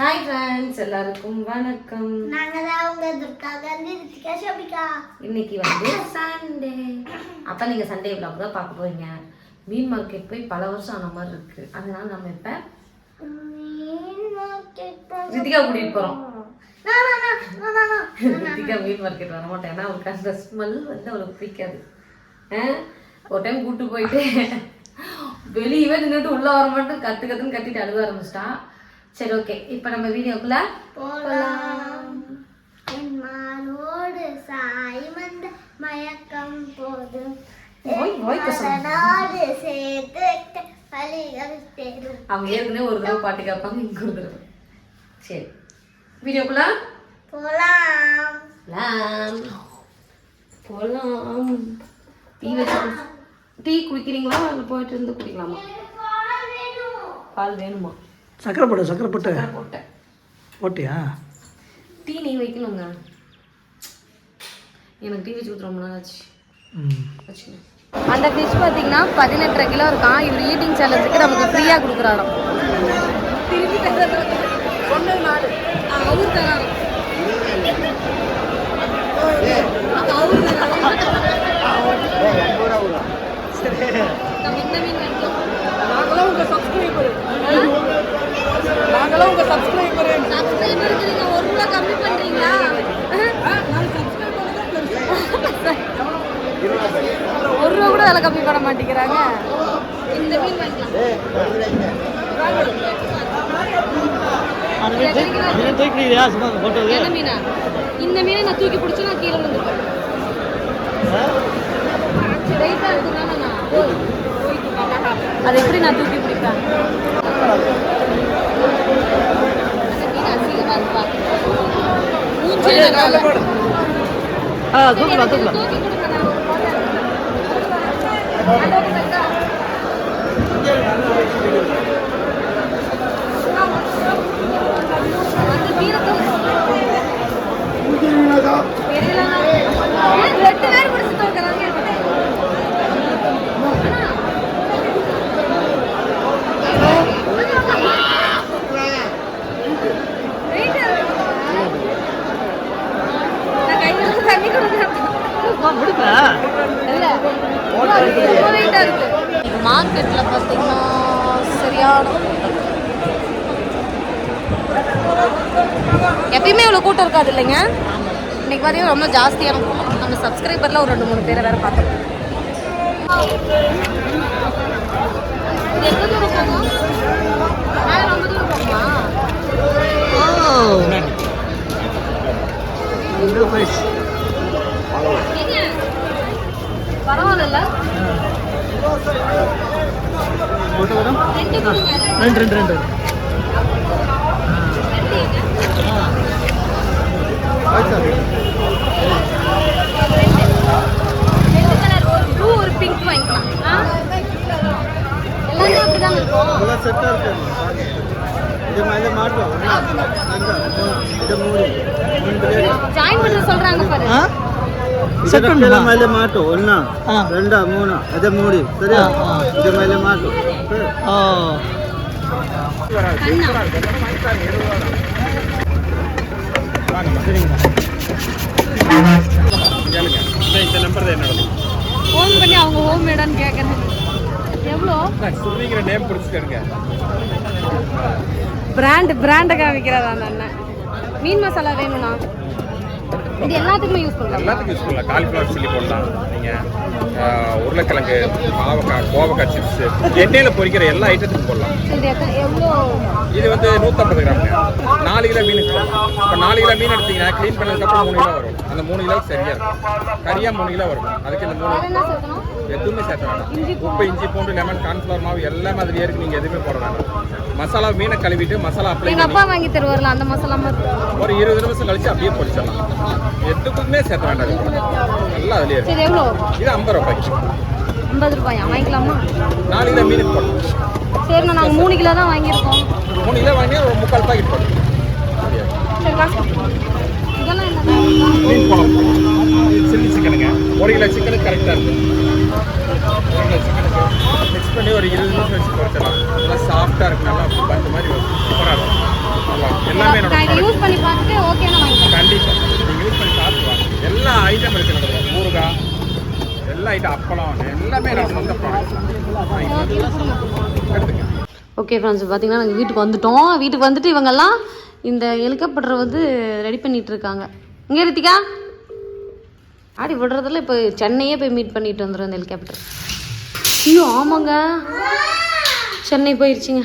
Hi friends எல்லாருக்கும் வணக்கம். நாங்க தான் உங்க துர்கா காந்தி ரித்திகா ஷோபிகா. இன்னைக்கு வந்து சண்டே அப்போ நீங்கள் சண்டே vlog தான் பார்க்க போறீங்க. மீன் மார்க்கெட் போய் பல வருஷம் ஆன மாதிரி இருக்கு. அதனால நம்ம இப்போ ரித்திகா கூட்டிகிட்டு போகிறோம் ரித்திகா மீன் மார்க்கெட் வர மாட்டேன். ஏன்னா அவளுக்கு அந்த ஸ்மெல் வந்து அவளுக்கு பிடிக்காது? ஒரு டைம் கூட்டு போயிட்டு வெளியவே நின்றுட்டு உள்ள வர மாட்டேன் கத்து கத்துன்னு கத்திட்டு அழுக ஆரம்பிச்சிட்டா. சரி ஓகே இப்போ நம்ம வீடியோக்குள்ள என் மானோடு சாய் வந்த மயக்கம் தேடும். அவங்க ஏற்கனவே ஒரு தடவை பாட்டு கேட்பாங்க இங்க ஒரு தடவை. சரி. வீடியோக்குள்ள? போலாம். போலாம். டீ வச்சு டீ குடிக்கிறீங்களா? போயிட்டு இருந்து குடிக்கலாமா? பால் வேணுமா? சக்கரை போட்டு சக்கரை போட்டு போட்டேன் போட்டியா டீ நீ வைக்கணுங்க எனக்கு டீ வச்சு ரொம்ப நாள் ஆச்சு. அந்த ஃபிஷ் பார்த்தீங்கன்னா பதினெட்டரை கிலோ இருக்கான் இவர் ஈட்டிங் சேலஞ்சுக்கு நமக்கு ஃப்ரீயாக கொடுக்குறாராம். திருப்பி ஒன்று நாலு அவரு நம்ம இந்த மீன். நாங்களும் உங்கள் சப்ஸ்கிரைபர் நாங்களும் உங்கள் சப்ஸ்கிரைபர் சப்ஸ்கிரைபருக்கு நீங்க ஒரு ரூபா கம்மி பண்றீங்களா? ஒரு ரூபா கூட அதில் கம்மி பண்ண மாட்டேங்கிறாங்க. இந்த மீன் வாங்கிக்கலாம். என்ன மீனா? இந்த மீனை நான் தூக்கி பிடிச்சி நான் கீழே நான்? அதை எப்படி நான் தூக்கி பிடிப்பேன்? அந்த மீன் அசிங்கமா இருப்பா. மூஞ்சியே நான் கால- ஆ தூக்கலாம் தூக்கலாம் தூக்கி கொடுங்க, நான் ஒரு photo எடுக்கிறேன். அதோட சட்டா. அந்த மீனை தூக்கு. தெரியலண்ணா. ஏன் ரெண்டு பேர் பிடிச்சு தூக்குறாங்க? Weight இருக்கு. நான் கையில தண்ணி கொடுக்குறேன் விடுப்பா இல்ல ரொம்ப வெயிட்டா இருக்கு மார்க்கெட்ல பாத்தீங்கன்னா சரியான கூட்டம். எப்பயுமே இவ்வளோ கூட்டம் இருக்காது இல்லைங்க. இன்னைக்கு பார்த்தீங்கன்னா ரொம்ப ஜாஸ்தியாக நம்ம சப்ஸ்கிரைபர்ல ஒரு ரெண்டு மூணு பேரை வேறு பார்த்தோம். பரவாயில்ல ரெண்டு ரெண்டு ரெண்டு ஏங்க? ரெண்டு கலர் ஒரு ப்ளூ ஒரு பிங்க் வாங்கிக்கலாம் ஆ? எல்லாமே அப்படிதான் இருக்கும் ಎಲ್ಲ ಸೆಟ್ ಇರ್ತದೆ ಇದು ಮೇಲೆ ಮಾಡು ಇದು ಮೂರು ಒಂದು ಪ್ಲೇಟ್ ஜாயின் பண்ண சொல்றாங்க பாரு ஆ செட் ಇದರ பண்ணுமா ಮೇಲೆ ಮಾಟು ಒನ್ನ ಹಾ. ರೆಂಡ ಮೂನ ಅದೇ ಮೂಡಿ ಸರಿಯಾ ಹಾ, ಹಾ. ಇದು ಮೇಲೆ ಮಾಟು சொல்றீங்கிற நேம் பிடிச்சிக்கருங்க பிராண்ட் பிராண்டை காமிக்கிறதா அந்த அண்ணன்? மீன் மசாலா வேணும்ண்ணா இது எல்லாத்துக்குமே யூஸ் பண்ணலாம். எல்லாத்துக்கும் யூஸ் பண்ணலாம். காலிஃப்ளவர் சில்லி போடலாம். நீங்கள் உருளைக்கிழங்கு பாவக்காய் கோவக்காய் சிப்ஸ் எண்ணெயில் பொரிக்கிற எல்லா ஐட்டத்துக்கும் போடலாம். இது வந்து நூற்றம்பது கிராமுங்க நாலு கிலோ மீன் இப்போ நாலு கிலோ மீன் எடுத்தீங்கன்னா க்ளீன் பண்ணதுக்கப்புறம் மூணு கிலோ வரும். அந்த மூணு கிலோ சரியாக இருக்கும். கறியாக மூணு கிலோ வரும். அதுக்கு இந்த மூணு எதுவுமே சேர்த்த வேண்டாம் உப்பு இஞ்சி பூண்டு லெமன் கார்ன்ஃப்ளவர் மாவு எல்லாமே அதுலேயே இருக்கு. நீங்கள் எதுவுமே போட வேண்டாம் மசாலா மீனை கழுவிட்டு மசாலா அப்ளை அப்பா வாங்கி தருவார்ல அந்த மசாலா மாதிரி. ஒரு இருபது நிமிஷம் கழிச்சு அப்படியே பொரிச்சிடலாம். எதுக்குமே சேர்த்த வேண்டாம். எல்லாம் அதுலேயே இருக்கு. எவ்வளோ? இது ஐம்பது ரூபாய்க்கு. ஐம்பது ரூபாயா? வாங்கிக்கலாமா? நாலு கிலோ மீனுக்கு போடணும். சரிண்ணா நாங்கள் மூணு கிலோ தான் வாங்கியிருக்கோம். மூணு கிலோ வாங்கி ஒரு முக்கால் பாக்கெட் காசு இதெல்லாம் மீன் குழம்பு. சில்லி சிக்கனுங்க. ஒரு கிலோ சிக்கனுக்கு கரெக்டாக சிக்கனுக்கு மிக்ஸ் பண்ணி ஒரு இருபது நிமிஷம் வச்சு குறைச்சிடலாம் நல்லா சாஃப்டாக இருக்கு நல்லா பந்து மாதிரி சூப்பராக இருக்கும் நல்லா. எல்லாமே என்னோட. யூஸ் பண்ணி பார்த்துட்டு ஓகேன்னு வாங்கிக்கிறேன் கண்டிப்பா. நீங்க யூஸ் பண்ணி சாப்பிட்டு வாங்க. எல்லா ஐட்டம் இருக்கு நம்மளுக்கு ஊறுகாய் எல்லா ஐட்டம் அப்பளம் எல்லாமே என்னோட சொந்த ப்ராடக்ட் ஓகே ஃப்ரெண்ட்ஸ் பார்த்தீங்கன்னா நாங்கள் வீட்டுக்கு வந்துட்டோம். வீட்டுக்கு வந்துட்டு இவங்கெல்லாம் இந்த ஹெலிகாப்டரை வந்து ரெடி பண்ணிட்டு இருக்காங்க. இங்கே ரித்திகா. ஆடி விடுறதுல இப்போ சென்னையே போய் மீட் பண்ணிட்டு வந்துடும் இந்த ஹெலிகாப்டர் ஐயோ ஆமாங்க. சென்னை போயிடுச்சுங்க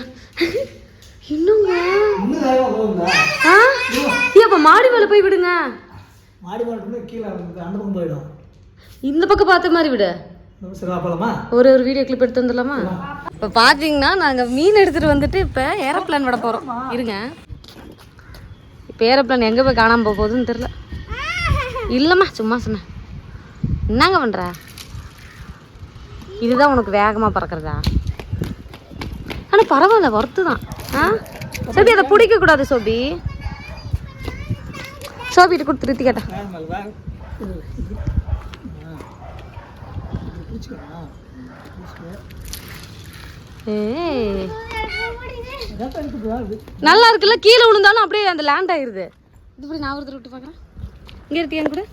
இன்னுங்க? ஆ? அப்போ மாடி மேலே போய் விடுங்க. மாடி மாட்டு கீழே அந்த பக்கம் போயிடும். இந்த பக்கம் பார்த்த மாதிரி விடு. ஒரு ஒரு வீடியோ கிளிப் எடுத்து வந்துடலாமா? இப்போ பார்த்தீங்கன்னா நாங்கள் மீன் எடுத்துகிட்டு வந்துட்டு இப்போ ஏரோப்ளேன் விட போகிறோம் இருங்க. இப்போ ஏரோப்ளேன் எங்கே போய் காணாமல் போக போகுதுன்னு தெரில இல்லைம்மா சும்மா சொன்னேன். என்னங்க பண்ணுற இதுதான் உனக்கு வேகமாக பறக்கிறதா? ஆனால் பரவாயில்ல ஒர்த்து தான். ஆ? சோபி அதை பிடிக்கக்கூடாது சோபி. சோபிட்டு கொடுத்து ரித்தி கேட்டா. நல்லா இருக்குல்ல கீழே விழுந்தாலும் அப்படியே அந்த லேண்ட் ஆயிருது. இது இப்படி நான் ஒருத்தர் விட்டு பார்க்குறேன்? இங்கே இருக்கியா கூட.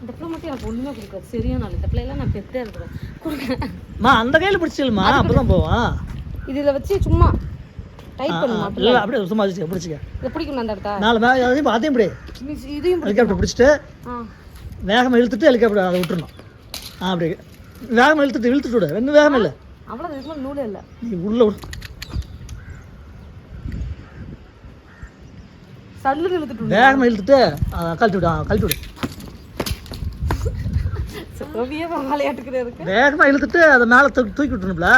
இந்த பிள்ளை மட்டும் எனக்கு ஒன்றுமே கொடுக்காது சரியான நாள் இந்த பிள்ளையெல்லாம் நான் பெற்றே இருக்கிறேன். மா அந்த கையில் பிடிச்சிக்கலுமா அப்பதான் போவான் இதில் வச்சு சும்மா டைட் பண்ணுமா இல்லை அப்படியே சும்மா வச்சுக்க பிடிச்சிக்க. இதை பிடிக்கணும் அந்த இடத்த? நாலு மே அதையும் அதையும் மிஸ் இதையும் பிடி- ஹெலிகாப்டர் பிடிச்சிட்டு வேகமாக இழுத்துட்டு ஹெலிகாப்டர் அதை விட்டுறணும். ஆ அப்படி. வேகமாக இழுத்துட்டு இழுத்துட்டு விடு. ரெண்டு வேகமாக இல்லை. அவ்வளோ இதுக்கு மேலே நூலே இல்லை. நீ உள்ள விடு. சல்லுன்னு இழுத்துட்டு. வேகமாக இழுத்துட்டு கழட்டி விடு கழட்டி விடு. வேகமாக இழுத்துட்டு அதை மேலே தூக்கி தூக்கி விட்டுணும்ல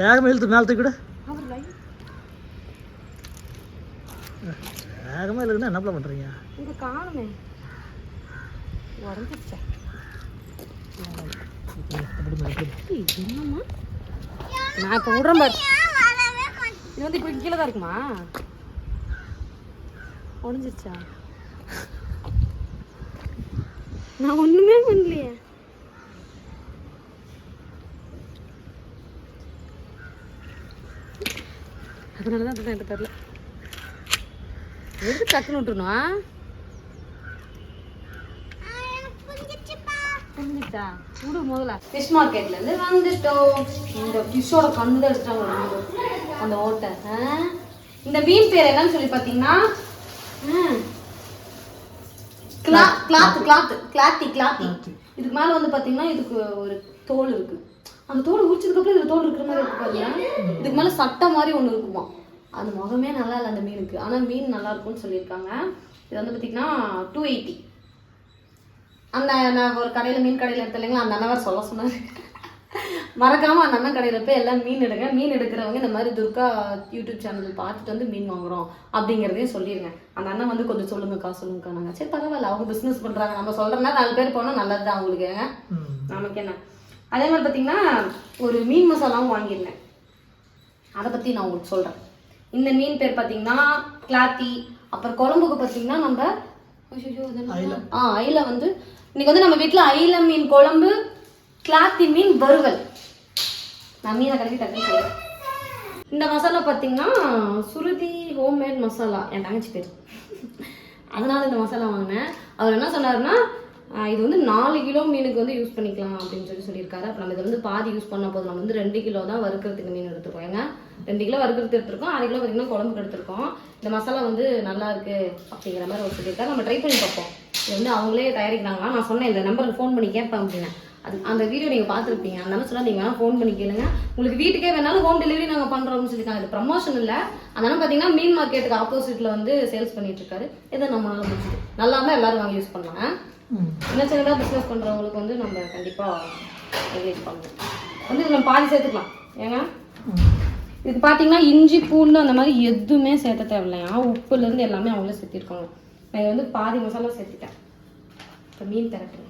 வேகமாக இழுத்து மேலே தூக்கி விடு வேகமாக இழுக்குன்னா என்ன என்னம்மா நான் இப்போ விடுறேன் பாரு. இது வந்து இப்போ கீழே தான் இருக்குமா? உடஞ்சிருச்சா நான் ஒன்றுமே பண்ணலையே. அதனால தான் அப்படி எனக்கு தெரியல எதுக்கு டக்குன்னு விட்டுருணும் புரிஞ்சுச்சா விடு முதல்ல. ஃபிஷ் மார்க்கெட்ல இருந்து வந்துட்டோம். இந்த ஃபிஷ்ஷோட கண்ணு தான் எடுத்துட்டாங்க அந்த ஓட்டை ஆ? இந்த மீன் பேர் என்னன்னு சொல்லி பார்த்தீங்கன்னா கிளாத் கிளாத் கிளாத் கிளாத்தி கிளாத்தி இதுக்கு மேல வந்து பாத்தீங்கன்னா இதுக்கு ஒரு தோல் இருக்கு. அந்த தோல் உரிச்சதுக்கு அப்புறம் இதுல தோல் இருக்கிற மாதிரி இருக்கு பாருங்க இதுக்கு மேல சட்டை மாதிரி ஒண்ணு இருக்குமா? அந்த முகமே நல்லா இல்லை அந்த மீனுக்கு. ஆனா மீன் நல்லா இருக்கும்னு சொல்லியிருக்காங்க. இது வந்து பாத்தீங்கன்னா டூ எயிட்டி அந்த நான் ஒரு கடையில் மீன் கடையில் எடுத்த இல்லைங்களா? அந்த அண்ணன் சொல்ல சொன்னார். மறக்காம அந்த அண்ணன் கடையில் போய் எல்லாம் மீன் எடுங்க. மீன் எடுக்கிறவங்க இந்த மாதிரி துர்கா யூடியூப் சேனல் பார்த்துட்டு வந்து மீன் வாங்குறோம் அப்படிங்கிறதையும் சொல்லிடுங்க அந்த அண்ணன் வந்து கொஞ்சம் சொல்லுங்கக்கா சொல்லுங்கக்கா நாங்கள் சரி பரவாயில்ல அவங்க பிஸ்னஸ் பண்ணுறாங்க நம்ம சொல்கிறோன்னா நாலு பேர் போனால் நல்லது தான் அவங்களுக்கு நமக்கு என்ன? அதே மாதிரி பார்த்தீங்கன்னா ஒரு மீன் மசாலாவும் வாங்கியிருந்தேன். அதை பற்றி நான் உங்களுக்கு சொல்கிறேன் இந்த மீன் பேர் பார்த்தீங்கன்னா கிளாத்தி. அப்புறம் குழம்புக்கு பார்த்தீங்கன்னா நம்ம? ஆ ஐல வந்து இன்னைக்கு வந்து நம்ம வீட்டில் ஐல மீன் குழம்பு கிளாத்தி மீன் வறுவல். நான் மீனை கலக்கி டக்குன்னு சொல்கிறேன் இந்த மசாலா பார்த்தீங்கன்னா சுருதி ஹோம்மேட் மசாலா. என் தங்கச்சி பேர். அதனால இந்த மசாலா வாங்கினேன். அவர் என்ன சொன்னார்னா இது வந்து நாலு கிலோ மீனுக்கு வந்து யூஸ் பண்ணிக்கலாம் அப்படின்னு சொல்லி சொல்லியிருக்காரு. அப்போ நம்ம இதை வந்து பாதி யூஸ் பண்ண போதும். நம்ம வந்து ரெண்டு கிலோ தான் வறுக்கிறதுக்கு மீன் எடுத்துருக்கோம். ஏங்க ரெண்டு கிலோ வறுக்கிறது எடுத்துருக்கோம். அரை கிலோ பார்த்தீங்கன்னா குழம்புக்கு எடுத்துருக்கோம். இந்த மசாலா வந்து நல்லா இருக்கு அப்படிங்கிற மாதிரி ஒரு சொல்லியிருக்காரு. நம்ம ட்ரை பண்ணி பார்ப்போம். இது வந்து அவங்களே தயாரிக்கிறாங்களா? நான் சொன்னேன் இந்த நம்பருக்கு ஃபோன் பண்ணி கேட்பேன் அப்படின்னு. அது அந்த வீடியோ நீங்கள் பார்த்துருப்பீங்க. அதனால சொன்னா நீங்கள் வேணால் ஃபோன் பண்ணி கேளுங்க. உங்களுக்கு வீட்டுக்கே வேணாலும் ஹோம் டெலிவரி நாங்கள் பண்ணுறோம்னு சொல்லியிருக்காங்க. இது ப்ரமோஷன் இல்லை. அதனால பார்த்தீங்கன்னா மீன் மார்க்கெட்டுக்கு ஆப்போசிட்டில் வந்து சேல்ஸ் பண்ணிட்டு இருக்காரு. இதை நம்மளால முடிச்சுது நல்லா இருந்தால் எல்லாரும் வாங்கி யூஸ் பண்ணலாம் சின்ன சின்னதாக பிஸ்னஸ் பண்ணுறவங்களுக்கு வந்து நம்ம கண்டிப்பாக என்கரேஜ் பண்ணணும் வந்து இதில் பாதி சேர்த்துக்கலாம். ஏங்க? இது பார்த்தீங்கன்னா இஞ்சி பூண்டு அந்த மாதிரி எதுவுமே சேர்த்த தேவையில்லையா உப்புலேருந்து எல்லாமே அவங்களே சேர்த்திருக்காங்க. நான் இதை வந்து பாதி மசாலா சேர்த்துட்டேன். இப்போ மீன் திரட்டுங்க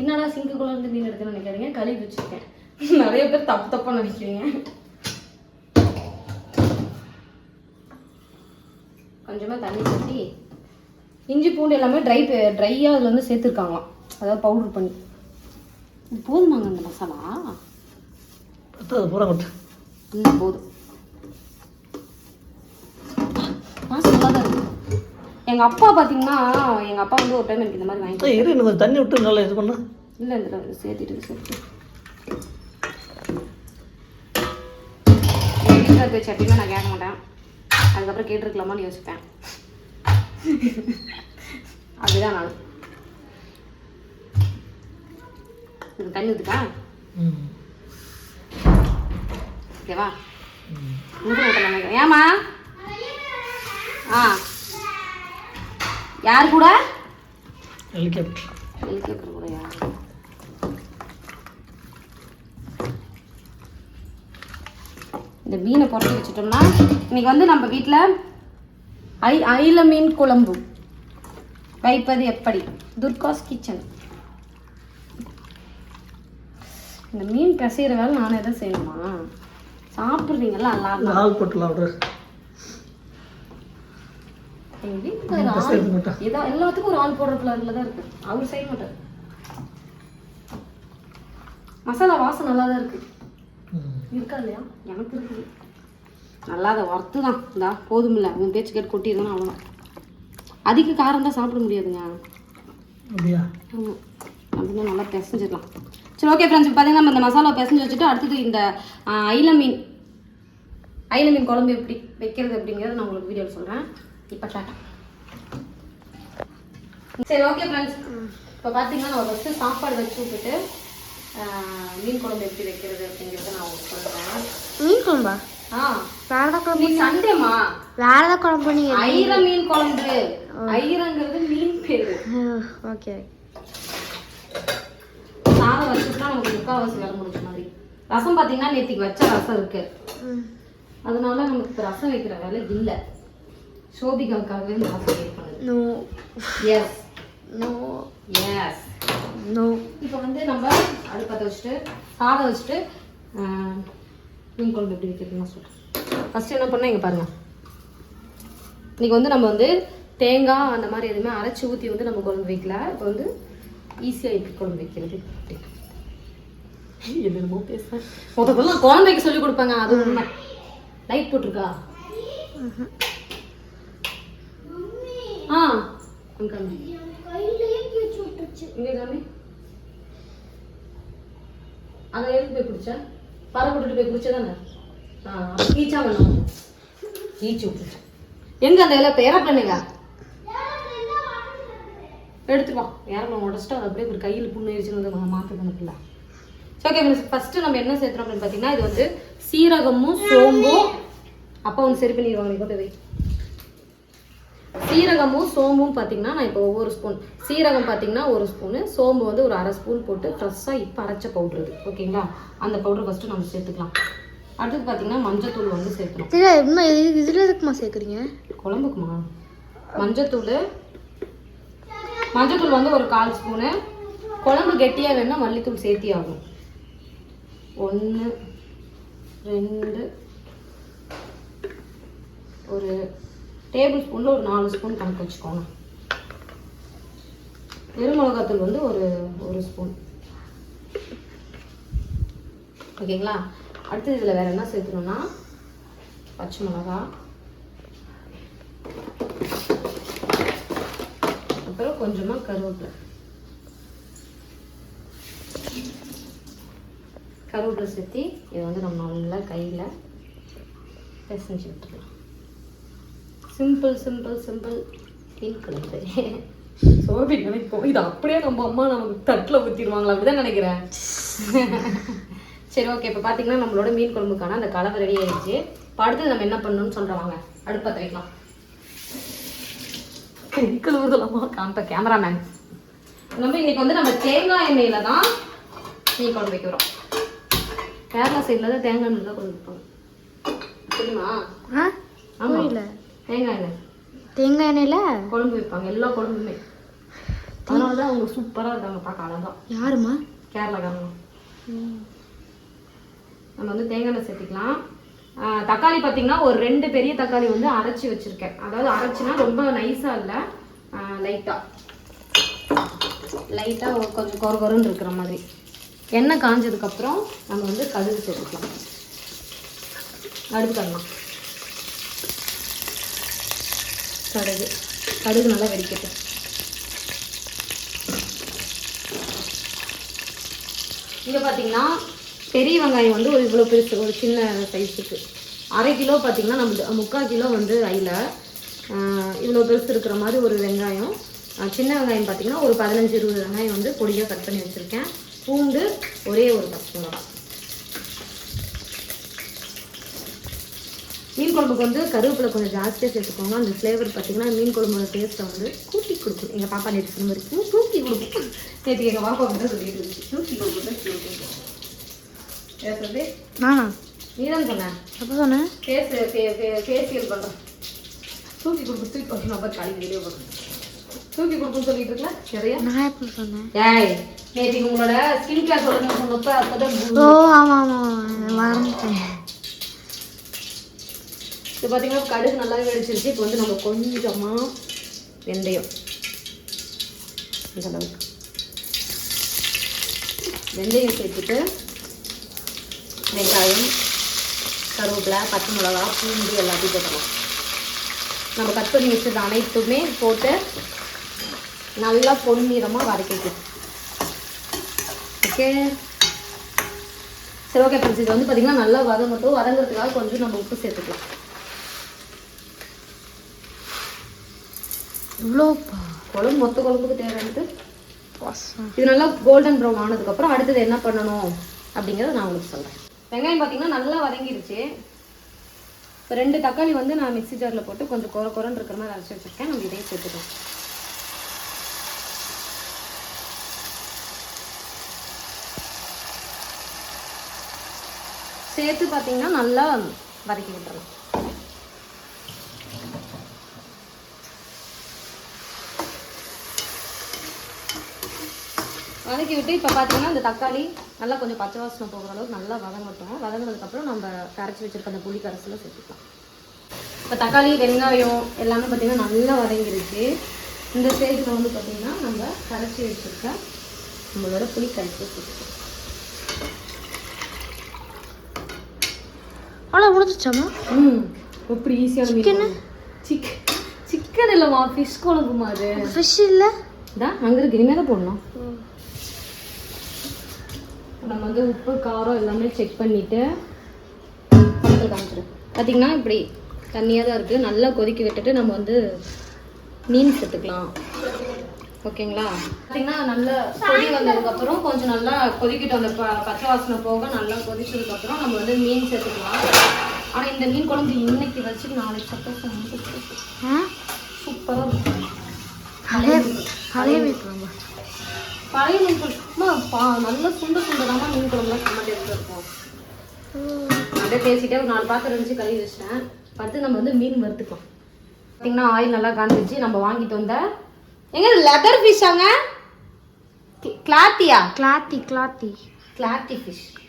என்னடா சிங்குக்குள்ள இருந்து மீன் எடுத்துன்னு நினைக்காதீங்க கழுவி வச்சிருக்கேன். நிறைய பேர் தப்பு தப்பாக நினைக்கிறீங்க. கொஞ்சமா தண்ணி ஊற்றி இஞ்சி பூண்டு எல்லாமே ட்ரை ட்ரையாக அதில் வந்து சேர்த்துருக்காங்களாம். அதாவது பவுடர் பண்ணி. போதுமாங்க அந்த மசாலா? பூரா கொட்டு போதும். மாசம் தான் இருக்குது எங்கள் அப்பா பார்த்தீங்கன்னா எங்கள் அப்பா வந்து ஒரு டைம் எனக்கு இந்த மாதிரி வாங்கி இரு கொஞ்சம் தண்ணி விட்டு நல்லா இது பண்ணா. இல்லை இந்த சேர்த்திட்டு சேர்த்து எங்கள் வீட்டில் இருக்க சட்டியுமே நான் கேட்க மாட்டேன். அதுக்கப்புறம் கேட்டிருக்கலாமான்னு யோசிப்பேன். அதுதான் நான் தண்ணி ஊற்றுக்கா ம். ஓகேவா? ஏம்மா? ஆ. யார் கூட? ஹெலிகாப்டர் ஹெலிகாப்டர் கூடயா? இந்த மீனை புரட்டி வச்சுட்டோம்னா இன்னைக்கு வந்து நம்ம வீட்டில் ஐ ஐல மீன் குழம்பு. வைப்பது எப்படி? துர்காஸ் கிச்சன் இந்த மீன் பிசைகிற வேலை நான் எதை செய்யணுமா? சாப்பிட்றீங்களா எல்லாரும் ஆள் போட்டுலாம் ஏதோ எல்லாத்துக்கும் ஒரு ஆள் போடுற பிளான்ல தான் இருக்கு. அவர் செய்ய மாட்டார். மசாலா வாசம் நல்லா தான் இருக்கு இருக்கா இல்லையா? எனக்கு இருக்குது. நல்லா அதை ஒர்த்து தான். இந்தா போதுமில்ல. உன் பேச்சு கேட்டு கொட்டிடுதுன்னா அவ்வளோதான் அதிக காரம் தான் சாப்பிட முடியாதுங்க. ஆமாம் அப்படின்னா நல்லா பிசைஞ்சிடலாம். சரி ஓகே ஃப்ரெண்ட்ஸ் பார்த்தீங்கன்னா நம்ம இந்த மசாலா பிசைஞ்சு வச்சுட்டு அடுத்தது இந்த ஐல மீன் ஐல மீன் குழம்பு எப்படி வைக்கிறது அப்படிங்கிறத நான் உங்களுக்கு வீடியோவில் சொல்கிறேன் இப்போ டாட்டா சரி ஓகே ஃப்ரெண்ட்ஸ் இப்போ பார்த்தீங்கன்னா நான் ஃபஸ்ட்டு சாப்பாடு வச்சு விட்டுட்டு மீன் குழம்பு எப்படி வைக்கிறது அப்படிங்கிறத நான் உங்களுக்கு சொல்கிறேன் மீன் குழம்பா? ஆ. குழம்பு நீ சண்டேமா வேற ஏதாவது குழம்பு நீங்க ஐர மீன் குழம்பு. ஐரங்கிறது மீன் பேரு. ஓகே சாதம் வச்சுட்டுனா நமக்கு முக்கால்வாசி வேலை முடிச்ச மாதிரி. ரசம் பார்த்தீங்கன்னா நேற்றுக்கு வச்ச ரசம் இருக்கு. அதனால நமக்கு ரசம் வைக்கிற வேலை இல்லை. சோபிகாவுக்காகவே ரசம் வெயிட் பண்ணுது. No yes no yes no இப்போ வந்து நம்ம அடுப்பத்தை வச்சுட்டு சாதம் வச்சுட்டு மீன் குழம்பு எப்படி வைக்கிறதுன்னு நான் சொல்கிறேன் ஃபஸ்ட்டு என்ன பண்ணேன் இங்கே பாருங்க. இன்னைக்கு வந்து நம்ம வந்து தேங்காய் அந்த மாதிரி எதுவுமே அரைச்சி ஊற்றி வந்து நம்ம குழம்பு வைக்கல. இப்போ வந்து ஈஸியாக எப்படி குழம்பு வைக்கிறது. என்னமோ பேசுகிறேன் முதல்ல குழம்பு வைக்க சொல்லி கொடுப்பாங்க. அது உண்மை. லைட் போட்டிருக்கா? ஆ. அங்கே இங்கே காமி அங்க எதுக்கு போய் குடிச்ச? பறை போட்டுட்டு போய் குடிச்சதானே? ஆ கீச்சா வேணும். கீச்சு விட்டுச்சு எங்க அந்த இலை? ஏரோப்ளேனுங்க எடுத்துட்டு வா. ஏரோப்ளேன் உடச்சிட்டு அது அப்படியே ஒரு கையில் புண்ணு ஆயிடுச்சுன்னு வந்து மாற்று கணக்கில்ல ஓகே ஃபர்ஸ்ட் நம்ம என்ன சேர்த்துறோம் அப்படின்னு பார்த்தீங்கன்னா இது வந்து சீரகமும் சோம்பும் அப்பா வந்து சரி பண்ணிடுவாங்க. கொண்டு வை. சீரகமும் சோம்பும் பார்த்தீங்கன்னா நான் இப்போ ஒவ்வொரு ஸ்பூன் சீரகம் பார்த்தீங்கன்னா ஒரு ஸ்பூனு சோம்பு வந்து ஒரு அரை ஸ்பூன் போட்டு ஃப்ரெஷ்ஷாக இப்போ அரைச்ச பவுட்ரு இது. ஓகேங்களா அந்த பவுடர் ஃபஸ்ட்டு நம்ம சேர்த்துக்கலாம். அடுத்து பார்த்தீங்கன்னா மஞ்சத்தூள் வந்து சேர்த்துணும் சரி இன்னும் இது இதில் எதுக்குமா சேர்க்குறீங்க? குழம்புக்குமா? மஞ்சத்தூள் மஞ்சத்தூள் வந்து ஒரு கால் ஸ்பூனு குழம்பு கெட்டியாக வேணும்னா மல்லித்தூள் சேர்த்தி ஆகும் ஒன்று ரெண்டு ஒரு டேபிள் ஸ்பூனில் ஒரு நாலு ஸ்பூன் கணக்கு வச்சுக்கோங்க. வெறுமிளகாத்தூள் வந்து ஒரு ஒரு ஸ்பூன். ஓகேங்களா? அடுத்தது இதில் வேறு என்ன சேர்க்கணும்னா பச்சை மிளகா. அப்புறம் கொஞ்சமாக கருவேப்பிலை. கருவேப்பிலை சேர்த்தி இதை வந்து நம்ம நல்லா கையில் பிசைஞ்சு விட்டுக்கலாம். சிம்பிள் சிம்பிள் சிம்பிள் மீன் குழம்பு சோபி நினைப்போம். இது அப்படியே நம்ம அம்மா நமக்கு தட்டில் ஊற்றிடுவாங்களா அப்படிதான் நினைக்கிறேன். சரி ஓகே இப்போ பார்த்தீங்கன்னா நம்மளோட மீன் குழம்புக்கான அந்த கலவை ரெடி ஆயிடுச்சு. இப்போ அடுத்தது நம்ம என்ன பண்ணணும்னு சொல்கிறவாங்க அடுப்பத்தை வைக்கலாம். கழுவுதலாமா காமிப்ப கேமராமேன் நம்ம இன்னைக்கு வந்து நம்ம தேங்காய் எண்ணெயில தான் மீன் குழம்பு வைக்கிறோம் கேரளா சைடில் தான் தேங்காய் எண்ணெயில் குழம்பு வைப்பாங்க. தெரியுமா? ஆ? ஆமா. புரியல. தேங்காய் எண்ணெய். தேங்காய் எண்ணெயில்? குழம்பு வைப்பாங்க எல்லா குழம்புமே. அதனால தான் அவங்க சூப்பராக இருக்காங்க பார்க்க அழகா. யாருமா கேரளாக்காரங்க. நம்ம வந்து தேங்காய் எண்ணெய் சேர்த்திக்கலாம். தக்காளி பார்த்தீங்கன்னா ஒரு ரெண்டு பெரிய தக்காளி வந்து அரைச்சி வச்சிருக்கேன். அதாவது அரைச்சினா ரொம்ப நைஸாக இல்லை. லைட்டாக லைட்டாக கொஞ்சம் கொர கொரன்னு இருக்கிற மாதிரி. எண்ணெய் காஞ்சதுக்கப்புறம் நம்ம வந்து கடுகு சேர்த்துக்கலாம். அடுத்து பண்ணலாம் கடுகு. கடுகு நல்லா வெடிக்கட்டும். இங்கே பார்த்தீங்கன்னா பெரிய வெங்காயம் வந்து ஒரு இவ்வளோ பெருசு ஒரு சின்ன சைஸுக்கு அரை கிலோ பார்த்தீங்கன்னா நம்ம முக்கால் கிலோ வந்து ஐயில் இவ்வளோ பெருசு இருக்கிற மாதிரி ஒரு வெங்காயம். சின்ன வெங்காயம் பார்த்தீங்கன்னா ஒரு பதினஞ்சு இருபது வெங்காயம் வந்து பொடியாக கட் பண்ணி வச்சுருக்கேன். பூண்டு ஒரே ஒரு பச்சை மிளகாய் மீன் குழம்புக்கு வந்து கருவேப்பிலை கொஞ்சம் ஜாஸ்தியாக சேர்த்துக்கோங்க. அந்த ஃப்ளேவர் பார்த்தீங்கன்னா மீன் குழம்போட டேஸ்ட்டை வந்து கூட்டி கொடுக்கும். எங்கள் பாப்பா நேற்று சொன்ன மாதிரி "தூ- தூக்கி கொடுக்கும். நேற்று எங்கள் பாப்பா வந்து சொல்லிட்டு இருந்துச்சு. தூக்கி கொடுக்கும் நானா? நீ தான் சொன்ன. எப்போ சொன்னேன் பேசு ஃபேஷியல் பண்ணுறேன் தூக்கி கொடுக்கும் தூக்கி கொடுக்கும் நான் காலி வீடியோ பண்ணுறேன் தூக்கி கொடுக்குன்னு சொல்லிட்டு இருக்கல? நிறைய நான் எப்போ சொன்னேன்? ஏய் நேற்று உங்களோட ஸ்கின் கேர் சொன்னப்போ அப்போ ஓ தான் ஆமாம் ஆமாம் மறந்துட்டேன். இது பார்த்தீங்கன்னா கடுகு நல்லாவே வெடிச்சிருச்சு. இப்போ வந்து நம்ம கொஞ்சமாக வெந்தயம். இந்த அளவுக்கு. வெந்தயம் சேர்த்துட்டு வெங்காயம் கருவேப்பிலை பச்சை மிளகா பூண்டு எல்லாத்தையும் போட்டலாம் நம்ம கட் பண்ணி வச்சது அனைத்துமே போட்டு நல்லா பொன்னிறமாக வதக்கிட்டு ஓகே சரி ஓகே ஃப்ரெண்ட்ஸ் இது வந்து பார்த்திங்கன்னா நல்லா வதங்கட்டும். வதங்கிறதுக்காக கொஞ்சம் நம்ம உப்பு சேர்த்துக்கலாம். இவ்வளோப்பா. குழம்பு மொத்த குழம்புக்கு தேவையானது? இது நல்லா கோல்டன் ப்ரௌன் ஆனதுக்கப்புறம் அடுத்தது என்ன பண்ணணும் அப்படிங்கிறத நான் உங்களுக்கு சொல்கிறேன் வெங்காயம் பார்த்தீங்கன்னா நல்லா வதங்கிடுச்சு இப்போ ரெண்டு தக்காளி வந்து நான் மிக்ஸி ஜாரில் போட்டு கொஞ்சம் குறை குறைன்னு இருக்கிற மாதிரி அரைச்சி வச்சுருக்கேன். நம்ம இதையும் சேர்த்துக்கலாம். சேர்த்து பார்த்தீங்கன்னா நல்லா வதக்கி விட்டுறலாம். வதக்கி விட்டு இப்போ பார்த்தீங்கன்னா இந்த தக்காளி நல்லா கொஞ்சம் பச்சை வாசனை போகிற அளவுக்கு நல்லா வதங்கட்டும். வதங்கினதுக்கப்புறம் நம்ம கரைச்சி வச்சிருக்க அந்த புளி கரைசலில் சேர்த்துக்கலாம். இப்போ தக்காளி வெங்காயம் எல்லாமே பார்த்தீங்கன்னா நல்லா வதங்கிருச்சு. இந்த ஸ்டேஜில் வந்து பார்த்தீங்கன்னா நம்ம கரைச்சி வச்சிருக்க நம்மளோட புளி கரைச்சி சேர்த்துக்கலாம். அவ்வளோ முடிஞ்சிச்சாமா ம் எப்படி ஈஸியான மீன் சிக் சிக்கன் இல்லைம்மா ஃபிஷ் குழம்புமா அது? ஃபிஷ் இல்லை? இதான் அங்கே இருக்கு இனிமேல் தான் போடணும் நம்ம வந்து உப்பு காரம் எல்லாமே செக் பண்ணிட்டு பக்கத்தில் காமிச்சிடும் பார்த்தீங்கன்னா இப்படி தண்ணியாக தான் இருக்குது நல்லா கொதிக்க விட்டுட்டு நம்ம வந்து மீன் சேர்த்துக்கலாம் ஓகேங்களா? பார்த்தீங்கன்னா நல்லா கொதி வந்ததுக்கப்புறம் கொஞ்சம் நல்லா கொதிக்கிட்டு அந்த ப பச்சை வாசனை போக நல்லா கொதிச்சதுக்கப்புறம் நம்ம வந்து மீன் சேர்த்துக்கலாம் ஆனால் இந்த மீன் குழம்பு இன்னைக்கு வச்சு நாளைக்கு சப்போஸ் சூப்பராக இருக்கும். பழைய மீன் குழம்பு பழைய மீன் குழம்பு அம்மா, பா- நல்ல சுண்ட சுண்டதாமா மீன் குழம்புலாம் செம்ம டேஸ்ட்டாக இருக்கும். அப்படியே பேசிட்டே ஒரு நாலு பாத்திரம் இருந்துச்சு கழுவி வச்சிட்டேன். அடுத்து நம்ம வந்து மீன் வறுத்துக்கலாம். பார்த்தீங்கன்னா ஆயில் நல்லா காஞ்சிச்சு நம்ம வாங்கிட்டு வந்த எங்க லெதர் ஃபிஷ்ஷாங்க கிளாத்தியா கிளாத்தி கிளாத்தி கிளாத்தி ஃபிஷ்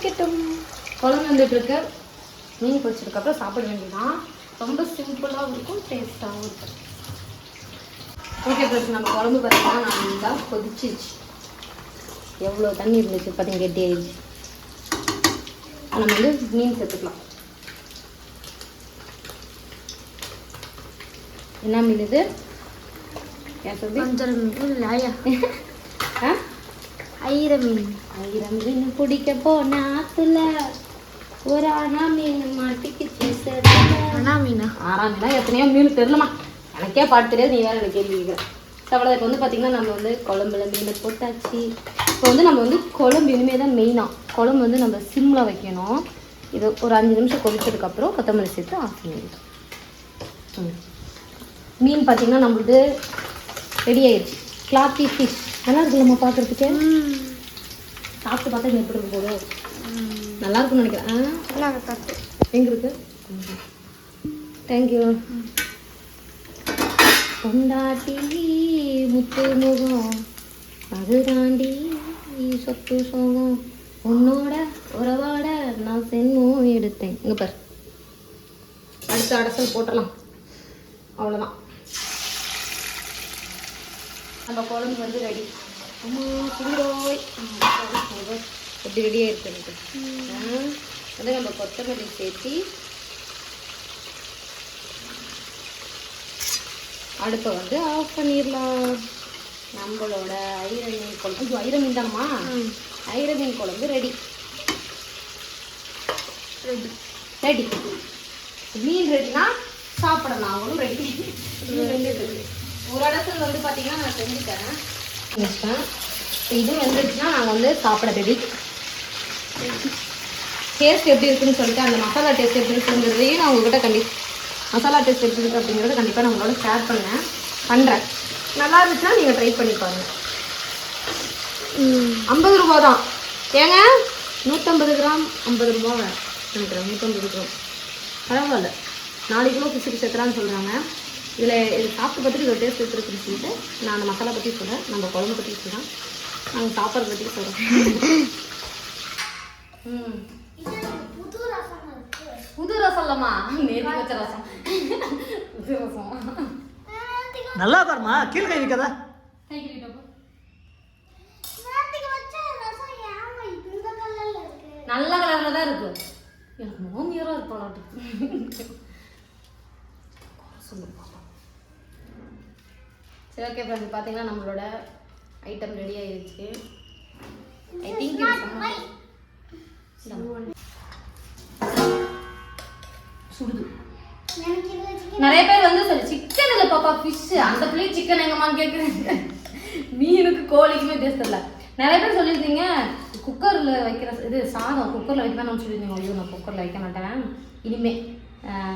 பொரிக்கட்டும் குழம்பு வந்துட்டு இருக்கு மீன் பொரிச்சதுக்கப்புறம் சாப்பிட வேண்டியதான் ரொம்ப சிம்பிளாகவும் இருக்கும் டேஸ்ட்டாகவும் இருக்கும். ஓகே ஃப்ரெண்ட்ஸ் நம்ம குழம்பு பார்த்தீங்கன்னா நல்லா கொதிச்சிச்சு எவ்வளோ தண்ணி இருந்துச்சு பார்த்தீங்க கெட்டி ஆயிடுச்சு நம்ம வந்து மீன் சேர்த்துக்கலாம். என்ன மீன் இது? ஏன் சொல்லி அஞ்சரை மீன் ஐயா ஆ? ஐயிர மீன் ஐயிரம் மீன் பிடிக்க போன ஆத்துல. ஒரு அணா மீன் மாட்டிக்கிச்சு செத்துல. அண்ணா மீனா? ஆறாம் மீனா எத்தனையோ மீன் தெரியலமா எனக்கே பாட்டு தெரியாது நீ வேற எனக்கு கேள்வி கேட்குறேன் அவ்வளோ இப்போ வந்து பார்த்தீங்கன்னா நம்ம வந்து குழம்புல மீன் போட்டாச்சு. இப்போ வந்து நம்ம வந்து குழம்பு இனிமேல் தான் மெயினாக குழம்பு வந்து நம்ம சிம்மில் வைக்கணும். இது ஒரு அஞ்சு நிமிஷம் கொதிச்சதுக்கப்புறம் கொத்தமல்லி சேர்த்து ஆஃப் ம். மீன் பார்த்தீங்கன்னா நம்மளுக்கு ரெடி ஆயிடுச்சு கிளாத்தி ஃபிஷ் நல்லா இருக்குல்லம்மா பார்க்குறதுக்கு. சாப்பிட்டு பார்த்தா இது எப்படி இருக்கும். போது நல்லா இருக்கும்னு நினைக்கிறேன். ஆ? நல்லா தட்டு எங்க இருக்கு? தேங்க்யூ பொண்டாட்டி முத்து முகம். அது தாண்டி சொத்து சோகம். உன்னோட உறவாட நான் சென்மம் எடுத்தேன். இங்க பாரு. அடுத்த அடசல் போட்டுடலாம். அவ்வளோதான் நம்ம குழம்பு வந்து ரெடி குளிரோய். எப்படி ரெடியாக இருக்குது வந்து நம்ம கொத்தமல்லி சேர்த்தி அடுப்பை வந்து ஆஃப் பண்ணிடலாம். நம்மளோட ஐர மீன் குழம்பு. ஐயோ, ஐர மீன் தானம்மா? ஐர மீன் குழம்பு ரெடி ரெடி ரெடி மீன் ரெடினா சாப்பிட நாங்களும் ரெடி ஒரு இடத்துல வந்து பார்த்திங்கன்னா நான் செஞ்சுட்டேன். வச்சிட்டேன் இது வந்துச்சுன்னா நாங்கள் வந்து சாப்பிட ரெடி டேஸ்ட் எப்படி இருக்குன்னு சொல்லிட்டு அந்த மசாலா டேஸ்ட் எப்படி இருக்குங்கிறதையும் நான் உங்கள்கிட்ட கண்டி மசாலா டேஸ்ட் எப்படி இருக்குது அப்படிங்கிறத கண்டிப்பாக நான் உங்களோட ஷேர் பண்ணேன் பண்ணுறேன் நல்லா இருந்துச்சுன்னா நீங்கள் ட்ரை பண்ணி பாருங்கள் ஐம்பது ரூபா தான். ஏங்க? நூற்றம்பது கிராம் ஐம்பது ரூபா நினைக்கிறேன் நூற்றம்பது கிராம். பரவாயில்ல. நாலு கிலோ பிசுக்கு சேர்த்துறான்னு சொல்கிறாங்க இதில் இது சாப்பிட்டு பார்த்துட்டு இதோட டேஸ்ட் எப்படி இருக்குன்னு சொல்லிட்டு நான் அந்த மசாலா பற்றி சொல்கிறேன் நம்ம குழம்பு பற்றி சொல்கிறேன் நாங்கள் சாப்பாடு பற்றி சொல்கிறோம் புது ரசம் இல்லைம்மா நேற்று வச்ச ரசம். புது ரசம். நல்லா பாருமா கீழே கை வைக்காத. கை கட்டிட்டப்போ நல்ல கலர்ல தான் இருக்கு. எனக்கு மாமியாரா இருப்பாளாட்டு. சொல்லு பாப்போம். சரி ஓகே ஃப்ரெண்ட்ஸ் பார்த்தீங்கன்னா நம்மளோட ஐட்டம் ரெடி ஆயிருச்சு. ஐ திங்க் சுடுது. நிறைய பேர் வந்து சொல்லு சிக்கன் இல்லை பாப்பா ஃபிஷ் அந்த பிள்ளை சிக்கன் எங்கம்மான்னு கேட்குறீங்க மீனுக்கு கோழிக்குமே டேஸ்ட் இல்லை நிறைய பேர் சொல்லியிருந்தீங்க குக்கரில் வைக்கிற இது சாதம் குக்கரில் வைக்கணும்னு சொல்லியிருந்தீங்க. ஐயோ நான் குக்கரில் வைக்க மாட்டேன். இனிமே. ஆஹ்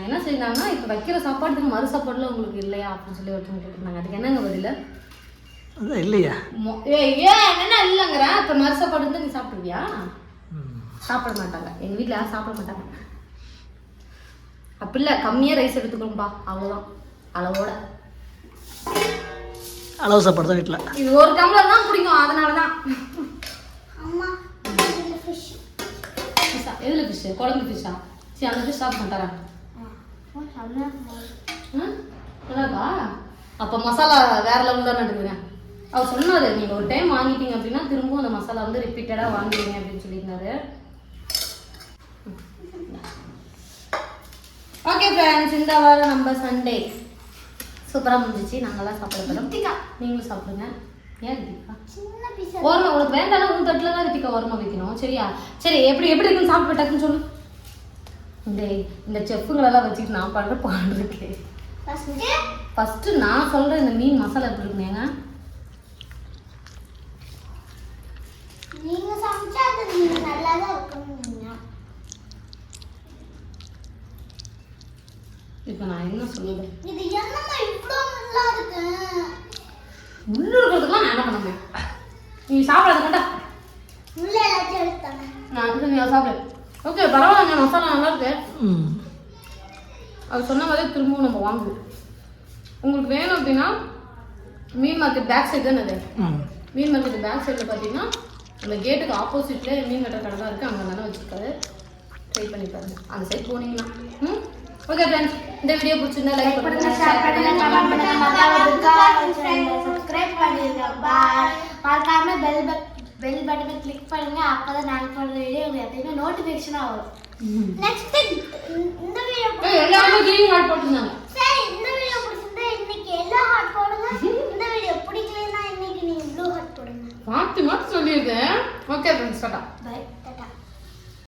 என்ன சொல்லியிருந்தாங்கன்னா இப்போ வைக்கிற சாப்பாடுக்கு மறு சாப்பாடுல உங்களுக்கு இல்லையா அப்படின்னு சொல்லி ஒருத்தவங்க கேட்டிருந்தாங்க. அதுக்கு என்னங்க பதில்? அதான் இல்லையா. மொ- ஏய் ஏன் என்ன இல்லைங்கிற? இப்போ மறு சாப்பாடு வந்து நீ சாப்பிடுவியா? சாப்பிட மாட்டாங்க. எங்கள் வீட்டில் யாரும் சாப்பிட மாட்டாங்க. அப்படி இல்லை கம்மியாக ரைஸ் எடுத்துக்கணும்பா. அவ்வளோதான் அளவோட. அளவு சாப்பாடு தான் வீட்டில் இது ஒரு டம்ளர் தான் பிடிக்கும். அதனால தான் எதில் ஃபிஷ்ஷு குழம்பு ஃபிஷ்ஷா சரி அந்த ஃபிஷ் சாப்பிட மாட்டாரா நல்லாக்கா அப்போ மசாலா வேற லெவல் தான் நடுங்க அவர் சொன்னாரு நீங்கள் ஒரு டைம் வாங்கிட்டீங்க அப்படின்னா திரும்பவும் அந்த மசாலா வந்து ரிப்பீட்டடாக வாங்குவீங்க அப்படின்னு சொல்லியிருந்தாரு. ஓகே ஃப்ரெண்ட்ஸ் இந்த வாரம் நம்ம சண்டே சூப்பராக முடிஞ்சிச்சு. நாங்கள்லாம் சாப்பிட போகிறோம் நீங்களும் சாப்பிடுங்க. ஏன் ரித்திகா? ஓரமா உனக்கு வேண்டாம் உன் தட்டில் தான் ரித்திகா ஓரமா வைக்கணும். சரியா? சரி எப்படி எப்படி இருக்குன்னு சாப்பிட்டு டக்குன்னு சொல்லு. இந்த இந்த செஃப்புங்களெல்லாம் வச்சுக்கிட்டு நான் பண்ணுற பாடு இருக்கேன் ஃபஸ்ட்டு நான் சொல்கிற இந்த மீன் மசாலா எப்படி இருக்குங்க நீங்க சமைச்சா அது நல்லா தான் இப்போ நான் என்ன சொல்லுவேன் இது என்னம்மா இவ்வளோ நல்லா இருக்கு? உள்ள இருக்கிறதுக்கெல்லாம் நான் என்ன பண்ண முடியும்? நீ சாப்பிடாத கண்டா. உள்ள எல்லாத்தையும் எடுத்தாங்க நான் வந்து நீ சாப்பிடு. ஓகே பரவாயில்லைங்க மசாலா நல்லா இருக்கு. ம். அது சொன்ன மாதிரியே திரும்பவும் நம்ம வாங்குவோம். உங்களுக்கு வேணும் அப்படின்னா மீன் மார்க்கெட் பேக் சைடு தானே அது? மீன் மார்க்கெட் பேக் சைடில் பார்த்தீங்கன்னா அந்த கேட்டுக்கு ஆப்போசிட்ல மீன் கட்டுற கடை தான் இருக்குது அங்கே தானே வச்சுருக்காரு ட்ரை பண்ணி பாருங்க. அந்த சைடு போனீங்கன்னா. ம்? ஓகே ஃப்ரெண்ட்ஸ் இந்த வீடியோ பிடிச்சிருந்தா லைக் பண்ணுங்க ஷேர் பண்ணுங்க கமெண்ட் பண்ணுங்க. சப்ஸ்கிரைப் பண்ணிருங்க பாய் மறக்காம பெல் பெல் பட்டனை கிளிக் பண்ணுங்க அப்பதான் நாங்க போடுற வீடியோ உங்களுக்கு எப்பயுமே நோட்டிபிகேஷனா வரும். நெக்ஸ்ட் இந்த வீடியோ எல்லாருமே கிரீன் கார்டு போட்டிருந்தாங்க. சரி இந்த வீடியோ பிடிச்சிருந்தா இன்னைக்கு எல்லா ஹார்ட் போடுங்க. இந்த வீடியோ பிடிக்கலன்னா இன்னைக்கு நீங்க ப்ளூ ஹார்ட் போடுங்க. மாற்றி மாற்றி சொல்லியிருக்கேன். Okay friends tata bye